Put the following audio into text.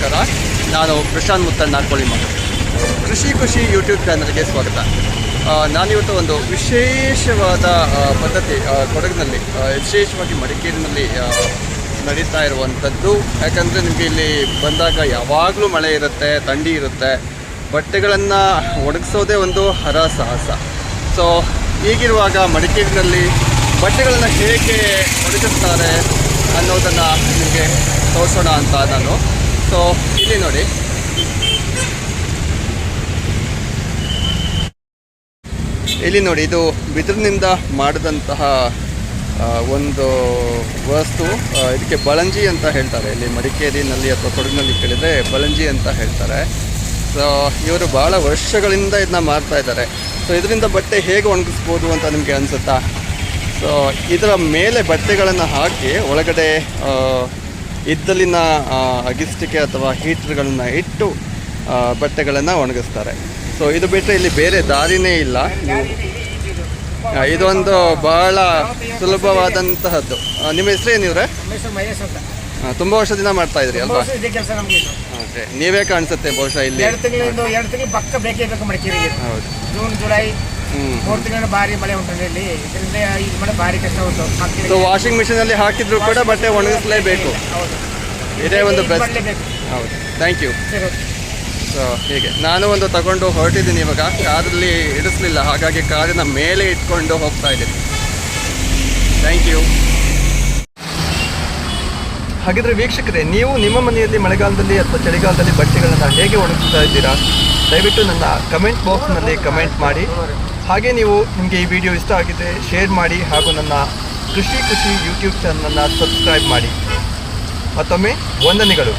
ನಮಸ್ಕಾರ. ನಾನು ಪ್ರಶಾಂತ್ ಮುತ್ತಣ್ಣ ಮಾತು ಕೃಷಿ ಖುಷಿ ಯೂಟ್ಯೂಬ್ ಚಾನಲ್ಗೆ ಸ್ವಾಗತ. ನಾನಿವತ್ತು ಒಂದು ವಿಶೇಷವಾದ ಪದ್ಧತಿ ಕೊಡಗಿನಲ್ಲಿ ವಿಶೇಷವಾಗಿ ಮಡಿಕೇರಿನಲ್ಲಿ ನಡೀತಾ ಇರುವಂಥದ್ದು. ಯಾಕಂದರೆ ನಿಮಗೆ ಇಲ್ಲಿ ಬಂದಾಗ ಯಾವಾಗಲೂ ಮಳೆ ಇರುತ್ತೆ, ಥಂಡಿ ಇರುತ್ತೆ. ಬಟ್ಟೆಗಳನ್ನು ಒಣಗಿಸೋದೇ ಒಂದು ಹರಸಾಹಸ. ಸೊ ಹೀಗಿರುವಾಗ ಮಡಿಕೇರಿನಲ್ಲಿ ಬಟ್ಟೆಗಳನ್ನು ಹೇಗೆ ಒಣಗಿಸ್ತಾರೆ ಅನ್ನೋದನ್ನು ನಿಮಗೆ ತೋರಿಸೋಣ ಅಂತ ನಾನು. ಸೊ, ಇಲ್ಲಿ ನೋಡಿ. ಇಲ್ಲಿ ನೋಡಿ, ಇದು ಬಿದಿರಿನಿಂದ ಮಾಡಿದಂತಹ ಒಂದು ವಸ್ತು ಇದಕ್ಕೆ ಬಳಂಜಿ ಅಂತ ಹೇಳ್ತಾರೆ. ಇಲ್ಲಿ ಮಡಿಕೇರಿನಲ್ಲಿ ಅಥವಾ ಕೊಡಗಿನಲ್ಲಿ ಕೇಳಿದರೆ ಬಳಂಜಿ ಅಂತ ಹೇಳ್ತಾರೆ. ಸೊ, ಇವರು ಭಾಳ ವರ್ಷಗಳಿಂದ ಇದನ್ನ ಮಾಡ್ತಾ ಇದ್ದಾರೆ. ಸೊ, ಇದರಿಂದ ಬಟ್ಟೆ ಹೇಗೆ ಒಣಗಿಸ್ಬೋದು ಅಂತ ನಿಮಗೆ ಅನಿಸುತ್ತಾ? ಸೊ, ಇದರ ಮೇಲೆ ಬಟ್ಟೆಗಳನ್ನು ಹಾಕಿ ಒಳಗಡೆ ಇದ್ದಲಿನ ಅಗಿಸ್ಟಿಕೆ ಅಥವಾ ಹೀಟ್ರ್ಗಳನ್ನು ಇಟ್ಟು ಬಟ್ಟೆಗಳನ್ನು ಒಣಗಿಸ್ತಾರೆ. ಸೊ ಇದು ಬಿಟ್ಟರೆ ಇಲ್ಲಿ ಬೇರೆ ದಾರಿನೇ ಇಲ್ಲ. ಇದೊಂದು ಬಹಳ ಸುಲಭವಾದಂತಹದ್ದು. ನಿಮ್ಮ ಹೆಸರು ಏನಿವ್ರೆ ತುಂಬ ವರ್ಷದಿಂದ ಮಾಡ್ತಾ ಇದ್ರಿ ಅಲ್ವಾ? ಓಕೆ ನೀವೇ ಕಾಣಿಸುತ್ತೆ ಬಹುಶಃ ಇಲ್ಲಿ. ಹೌದು. ಜೂನ್ ಜುಲೈ ಮೂರು ತಿಂಗಳ ಭಾರಿ ಮಳೆ ಉಂಟು ಇಲ್ಲಿ. ಇದರಿಂದ ಇದು ಮಳೆ ಭಾರಿ ಕಷ್ಟ ಉಂಟು. ಸೊ ಮಕ್ಕಳಿಗೆ ವಾಷಿಂಗ್ ಮಿಷಿನಲ್ಲಿ ಹಾಕಿದ್ರು ಕೂಡ ಬಟ್ಟೆ ಒಣಗಿಸಲೇಬೇಕು ಹೌದು. ಇದೇ ಒಂದು ಬೆಸ್ಟ್ ಹೌದು. ಥ್ಯಾಂಕ್ ಯು ಸೊ ಹೀಗೆ. ನಾನು ಒಂದು ತಗೊಂಡು ಹೊರಟಿದ್ದೀನಿ ಇವಾಗ. ಕಾರಲ್ಲಿ ಇಡಿಸ್ಲಿಲ್ಲ. ಹಾಗಾಗಿ ಕಾರಿನ ಮೇಲೆ ಇಟ್ಕೊಂಡು ಹೋಗ್ತಾ ಇದ್ದೀನಿ. ಥ್ಯಾಂಕ್ ಯು ಹಾಗಿದ್ರೆ ವೀಕ್ಷಕರೇ ನೀವು ನಿಮ್ಮ ಮನೆಯಲ್ಲಿ ಮಳೆಗಾಲದಲ್ಲಿ ಅಥವಾ ಚಳಿಗಾಲದಲ್ಲಿ ಬಟ್ಟೆಗಳನ್ನು ಹೇಗೆ ಒಣಗಿಸ್ತಾ ಇದ್ದೀರಾ? ದಯವಿಟ್ಟು ನನ್ನ ಕಮೆಂಟ್ ಬಾಕ್ಸ್ನಲ್ಲಿ ಕಮೆಂಟ್ ಮಾಡಿ. ಹಾಗೆ ನೀವು ನಿಮಗೆ ಈ ವಿಡಿಯೋ ಇಷ್ಟ ಆಗಿದೆ ಶೇರ್ ಮಾಡಿ ಹಾಗೂ ನನ್ನ ಕೃಷಿ ಕೃಷಿ ಯೂಟ್ಯೂಬ್ ಚಾನಲನ್ನು ಸಬ್ಸ್ಕ್ರೈಬ್ ಮಾಡಿ. ಮತ್ತೊಮ್ಮೆ ವಂದನೆಗಳು.